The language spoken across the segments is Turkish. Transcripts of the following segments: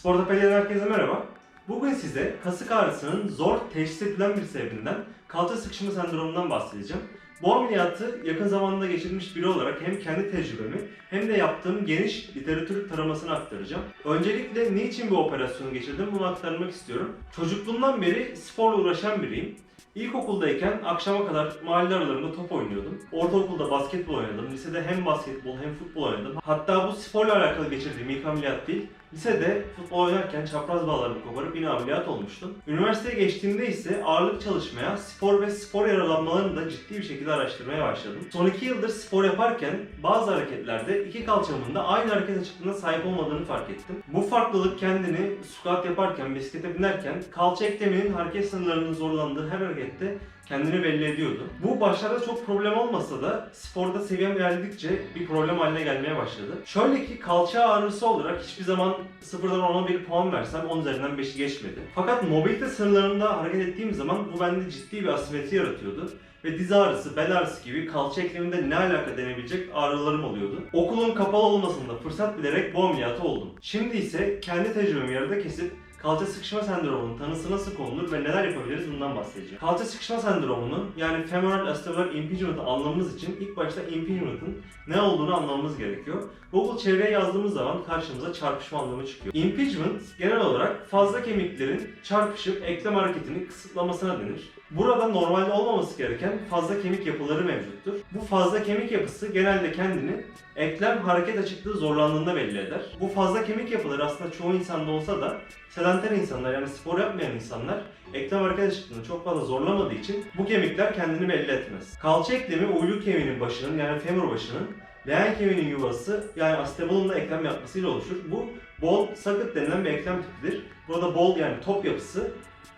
Sportopedia'dan herkese merhaba. Bugün size kasık ağrısının zor teşhis edilen bir sebebinden kalça sıkışma sendromundan bahsedeceğim. Bu ameliyatı yakın zamanda geçirmiş biri olarak hem kendi tecrübemi hem de yaptığım geniş literatür taramasını aktaracağım. Öncelikle niçin bu operasyonu geçirdim bunu aktarmak istiyorum. Çocukluğumdan beri sporla uğraşan biriyim. İlkokuldayken akşama kadar mahalle aralarında top oynuyordum. Ortaokulda basketbol oynadım. Lisede hem basketbol hem futbol oynadım. Hatta bu sporla alakalı geçirdiğim ilk ameliyat değil. Lisede futbol oynarken çapraz bağlarımı koparıp yine ameliyat olmuştum. Üniversiteye geçtiğimde ise ağırlık çalışmaya, spor ve spor yaralanmalarını da ciddi bir şekilde araştırmaya başladım. Son iki yıldır spor yaparken bazı hareketlerde iki kalçamın da aynı hareket açıklığına sahip olmadığını fark ettim. Bu farklılık kendini squat yaparken, bisiklete binerken kalça ekleminin hareket sınırlarının zorlandığı her harekette kendini belli ediyordu. Bu başlarda çok problem olmasa da sporda seviyem ilerledikçe bir problem haline gelmeye başladı. Şöyle ki kalça ağrısı olarak hiçbir zaman sıfırdan 10'a bir puan versem 10 üzerinden 5'i geçmedi. Fakat mobilite sınırlarında hareket ettiğim zaman bu bende ciddi bir asimetri yaratıyordu ve diz ağrısı, bel ağrısı gibi kalça ekleminde ne alaka denebilecek ağrılarım oluyordu. Okulun kapalı olmasında fırsat bilerek bu ameliyatı oldum. Şimdi ise kendi tecrübemi yarıda kesip kalça sıkışma sendromunun tanısı nasıl konulur ve neler yapabiliriz bundan bahsedeceğim. Kalça sıkışma sendromunu yani femoral acetabular impeachment'ı anlamamız için ilk başta impeachment'ın ne olduğunu anlamamız gerekiyor. Google çevreye yazdığımız zaman karşımıza çarpışma anlamı çıkıyor. Impeachment genel olarak fazla kemiklerin çarpışıp eklem hareketini kısıtlamasına denir. Burada normalde olmaması gereken fazla kemik yapıları mevcuttur. Bu fazla kemik yapısı genelde kendini eklem hareket açıklığı zorlandığında belli eder. Bu fazla kemik yapıları aslında çoğu insanda olsa da sedanter insanlar yani spor yapmayan insanlar eklem hareket açıklığını çok fazla zorlamadığı için bu kemikler kendini belli etmez. Kalça eklemi uyluk kemiğinin başının yani femur başının leğen kemiğinin yuvası yani acetabulumla eklem yapmasıyla oluşur. Bu bol sakıt denilen bir eklem tipidir. Burada bol yani top yapısı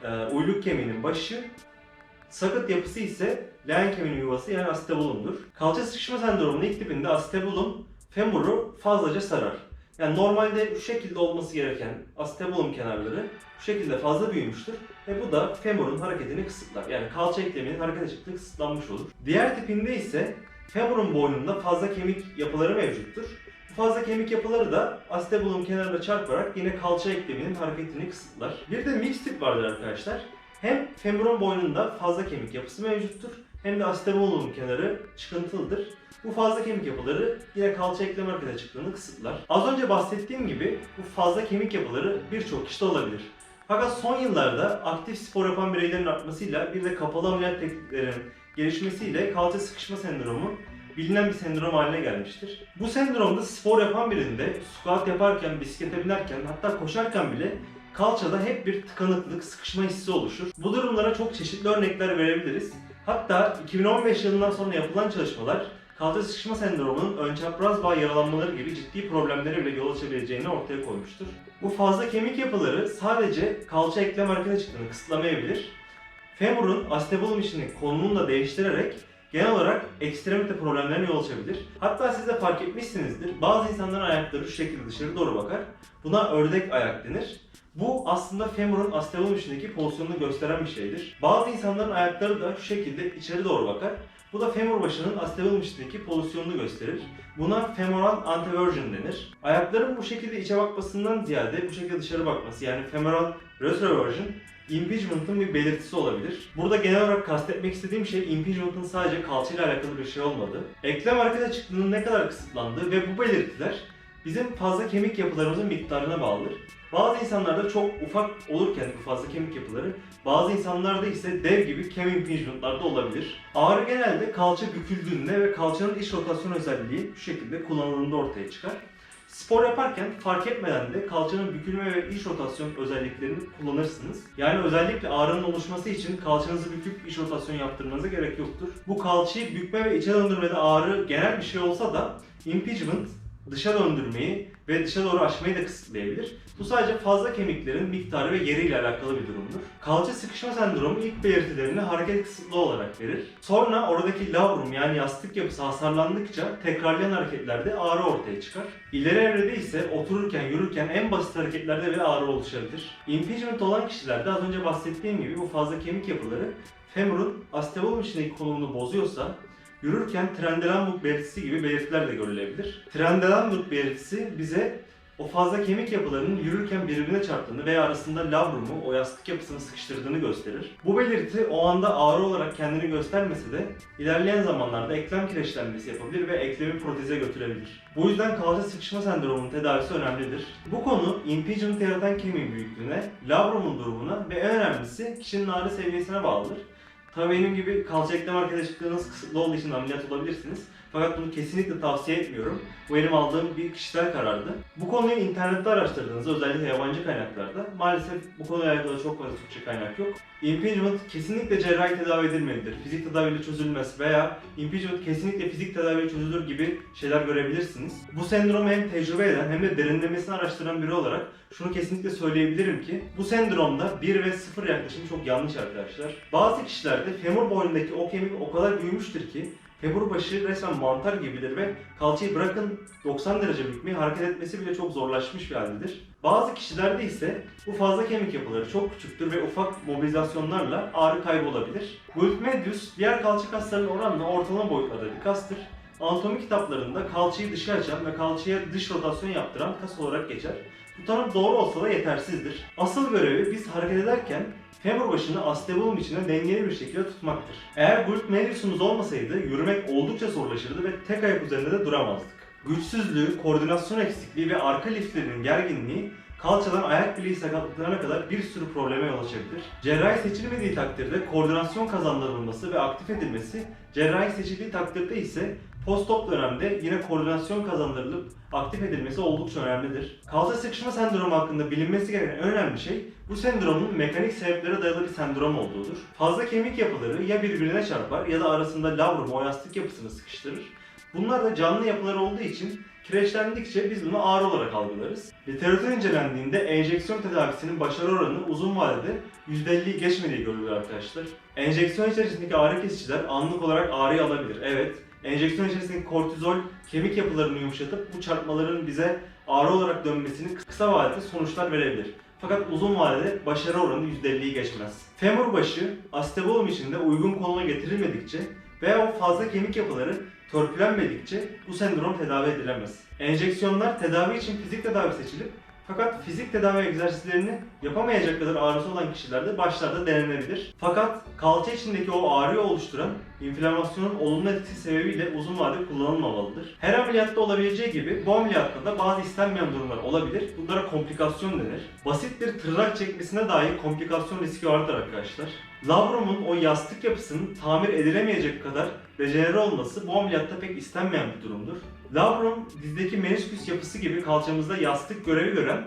e, uyluk kemiğinin başı Sakıt yapısı ise leğen yuvası yani acetabulumdur. Kalça sıkışma sendromunun ilk tipinde acetabulum femuru fazlaca sarar. Yani normalde şu şekilde olması gereken acetabulum kenarları şu şekilde fazla büyümüştür ve bu da femurun hareketini kısıtlar. Yani kalça ekleminin hareket açıklığı kısıtlanmış olur. Diğer tipinde ise femurun boynunda fazla kemik yapıları mevcuttur. Bu fazla kemik yapıları da acetabulum kenarına çarparak yine kalça ekleminin hareketini kısıtlar. Bir de mix tip vardır arkadaşlar. Hem femurun boynunda fazla kemik yapısı mevcuttur hem de acetabulum kenarı çıkıntılıdır. Bu fazla kemik yapıları yine kalça eklem hareket açıklığını kısıtlar. Az önce bahsettiğim gibi bu fazla kemik yapıları birçok kişide olabilir. Fakat son yıllarda aktif spor yapan bireylerin artmasıyla bir de kapalı ameliyat tekniklerinin gelişmesiyle kalça sıkışma sendromu bilinen bir sendrom haline gelmiştir. Bu sendromda spor yapan birinde squat yaparken, bisiklete binerken hatta koşarken bile kalçada hep bir tıkanıklık, sıkışma hissi oluşur. Bu durumlara çok çeşitli örnekler verebiliriz. Hatta 2015 yılından sonra yapılan çalışmalar kalça sıkışma sendromunun ön çapraz bağ yaralanmaları gibi ciddi problemlere bile yol açabileceğini ortaya koymuştur. Bu fazla kemik yapıları sadece kalça eklem hareket açıklığını kısıtlamayabilir. Femurun acetabulum içinin konumunu da değiştirerek genel olarak ekstremite problemlerine yol açabilir. Hatta siz de fark etmişsinizdir. Bazı insanların ayakları şu şekilde dışarı doğru bakar. Buna ördek ayak denir. Bu aslında femurun acetabulum içindeki pozisyonunu gösteren bir şeydir. Bazı insanların ayakları da şu şekilde içeri doğru bakar. Bu da femur başının acetabulum içindeki pozisyonunu gösterir. Buna femoral anteversion denir. Ayakların bu şekilde içe bakmasından ziyade bu şekilde dışarı bakması yani femoral retroversion impeachment'ın bir belirtisi olabilir. Burada genel olarak kastetmek istediğim şey impeachment'ın sadece kalçayla alakalı bir şey olmadı. Eklem hareket açıklığının ne kadar kısıtlandığı ve bu belirtiler bizim fazla kemik yapılarımızın miktarına bağlıdır. Bazı insanlarda çok ufak olurken bu fazla kemik yapıları, bazı insanlarda ise dev gibi kem impingement'larda olabilir. Ağrı genelde kalça büküldüğünde ve kalçanın iç rotasyon özelliği şu şekilde kullanıldığında ortaya çıkar. Spor yaparken fark etmeden de kalçanın bükülme ve iç rotasyon özelliklerini kullanırsınız. Yani özellikle ağrının oluşması için kalçanızı büküp iç rotasyon yaptırmanıza gerek yoktur. Bu kalçayı bükme ve içe döndürmede ağrı genel bir şey olsa da impingement dışa döndürmeyi ve dışa doğru açmayı da kısıtlayabilir. Bu sadece fazla kemiklerin miktarı ve yeriyle alakalı bir durumdur. Kalça sıkışma sendromu ilk belirtilerini hareket kısıtlı olarak verir. Sonra oradaki labrum yani yastık yapısı hasarlandıkça tekrarlayan hareketlerde ağrı ortaya çıkar. İleri evrede ise otururken, yürürken en basit hareketlerde bile ağrı oluşabilir. Impingement olan kişilerde az önce bahsettiğim gibi bu fazla kemik yapıları femurun acetabulum içindeki konumunu bozuyorsa Yürürken Trendelenburg belirtisi gibi belirtiler de görülebilir. Trendelenburg belirtisi bize o fazla kemik yapılarının yürürken birbirine çarptığını veya arasında labrumu, o yastık yapısını sıkıştırdığını gösterir. Bu belirti o anda ağrı olarak kendini göstermese de ilerleyen zamanlarda eklem kireçlenmesi yapabilir ve eklemi proteze götürebilir. Bu yüzden kalça sıkışma sendromunun tedavisi önemlidir. Bu konu impingement yaratan kemiğin büyüklüğüne, labrumun durumuna ve en önemlisi kişinin ağrı seviyesine bağlıdır. Tabii benim gibi kalça eklem arkadaşlıklarınız kısıtlı olduğu için ameliyat olabilirsiniz. Fakat bunu kesinlikle tavsiye etmiyorum. Bu benim aldığım bir kişisel karardı. Bu konuyu internette araştırdığınızda özellikle yabancı kaynaklarda maalesef bu konuyla alakalı çok fazla Türkçe kaynak yok. Impingement kesinlikle cerrahi tedavi edilmelidir. Fizik tedaviyle çözülmez veya impingement kesinlikle fizik tedaviyle çözülür gibi şeyler görebilirsiniz. Bu sendromu hem tecrübe eden hem de derinlemesine araştıran biri olarak şunu kesinlikle söyleyebilirim ki bu sendromda 1 ve 0 yaklaşım çok yanlış arkadaşlar. Bazı kişilerde femur boynundaki o kemik o kadar büyümüştür ki Femur başı resmen mantar gibidir ve kalçayı bırakın 90 derece bükmeyi hareket etmesi bile çok zorlaşmış bir haldedir. Bazı kişilerde ise bu fazla kemik yapıları çok küçüktür ve ufak mobilizasyonlarla ağrı kaybolabilir. Glute medius diğer kalça kaslarının oranla ortalama boyutlarda bir kastır. Anatomi kitaplarında kalçayı dışa açan ve kalçaya dış rotasyon yaptıran kas olarak geçer. Bu tanım doğru olsa da yetersizdir. Asıl görevi biz hareket ederken femur başını astebolum içinde dengeli bir şekilde tutmaktır. Eğer glute medius'umuz olmasaydı yürümek oldukça zorlaşırdı ve tek ayak üzerinde de duramazdık. Güçsüzlüğü, koordinasyon eksikliği ve arka liflerinin gerginliği kalçadan ayak bileği sakatlıklarına kadar bir sürü probleme yol açabilir. Cerrahi seçilmediği takdirde koordinasyon kazandırılması ve aktif edilmesi, cerrahi seçildiği takdirde ise post-op dönemde yine koordinasyon kazandırılıp aktif edilmesi oldukça önemlidir. Kalça sıkışma sendromu hakkında bilinmesi gereken en önemli şey bu sendromun mekanik sebeplere dayalı bir sendrom olduğudur. Fazla kemik yapıları ya birbirine çarpar ya da arasında labrum o yapısını sıkıştırır. Bunlar da canlı yapılar olduğu için kireçlendikçe biz bunu ağrı olarak algılarız. Literatür incelendiğinde enjeksiyon tedavisinin başarı oranı uzun vadede %50'yi geçmediği görülür arkadaşlar. Enjeksiyon içerisindeki ağrı kesiciler anlık olarak ağrıyı alabilir. Evet, enjeksiyon içerisindeki kortizol kemik yapılarını yumuşatıp bu çarpmaların bize ağrı olarak dönmesini kısa vadede sonuçlar verebilir. Fakat uzun vadede başarı oranı %50'yi geçmez. Femur başı astebolum içinde uygun konuma getirilmedikçe veya o fazla kemik yapıları törpülenmedikçe bu sendrom tedavi edilemez. Enjeksiyonlar tedavi için fizik tedavi seçilip fakat fizik tedavi egzersizlerini yapamayacak kadar ağrısı olan kişilerde başlarda denenebilir. Fakat kalça içindeki o ağrıyı oluşturan inflamasyonun olumlu etkisi sebebiyle uzun vade kullanılmamalıdır. Her ameliyatta olabileceği gibi bu ameliyatta da bazı istenmeyen durumlar olabilir. Bunlara komplikasyon denir. Basit bir tırnak çekmesine dahi komplikasyon riski vardır arkadaşlar. Labrumun o yastık yapısının tamir edilemeyecek kadar rejenere olması bu ameliyatta pek istenmeyen bir durumdur. Labrum dizdeki menisküs yapısı gibi kalçamızda yastık görevi gören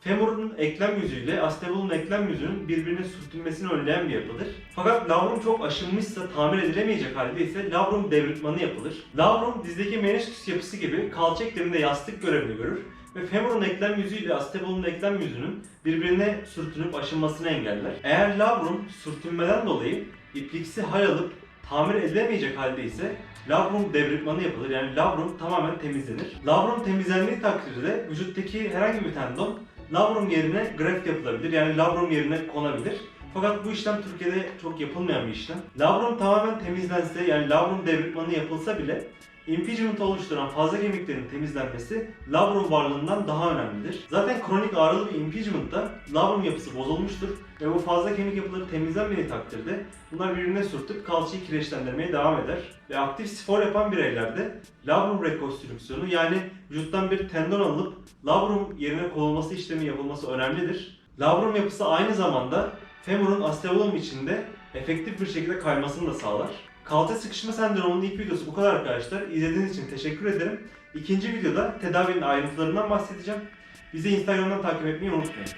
femurun eklem yüzüyle astebolun eklem yüzünün birbirine sürtünmesini önleyen bir yapıdır. Fakat labrum çok aşınmışsa tamir edilemeyecek halde ise labrum devritmanı yapılır. Labrum dizdeki menisküs yapısı gibi kalça ekleminde yastık görevini görür ve femurun eklem yüzüyle astebolun eklem yüzünün birbirine sürtünüp aşınmasını engeller. Eğer labrum sürtünmeden dolayı ipliksi hal alıp tamir edilemeyecek halde ise labrum devritmanı yapılır. Yani labrum tamamen temizlenir. Labrum temizlendiği takdirde vücuttaki herhangi bir tendon labrum yerine graft yapılabilir. Yani labrum yerine konabilir. Fakat bu işlem Türkiye'de çok yapılmayan bir işlem. Labrum tamamen temizlense yani labrum devritmanı yapılsa bile impingement oluşturan fazla kemiklerin temizlenmesi labrum varlığından daha önemlidir. Zaten kronik ağrılı bir impeachment'ta labrum yapısı bozulmuştur ve bu fazla kemik yapıları temizlenmediği takdirde bunlar birbirine sürtüp kalçayı kireçlendirmeye devam eder. Ve aktif spor yapan bireylerde labrum rekonstrüksiyonu yani vücuttan bir tendon alınıp labrum yerine konulması işlemi yapılması önemlidir. Labrum yapısı aynı zamanda femurun astebolum içinde efektif bir şekilde kaymasını da sağlar. Kalça sıkışma sendromunun ilk videosu bu kadar arkadaşlar. İzlediğiniz için teşekkür ederim. İkinci videoda tedavinin ayrıntılarından bahsedeceğim. Bizi Instagram'dan takip etmeyi unutmayın.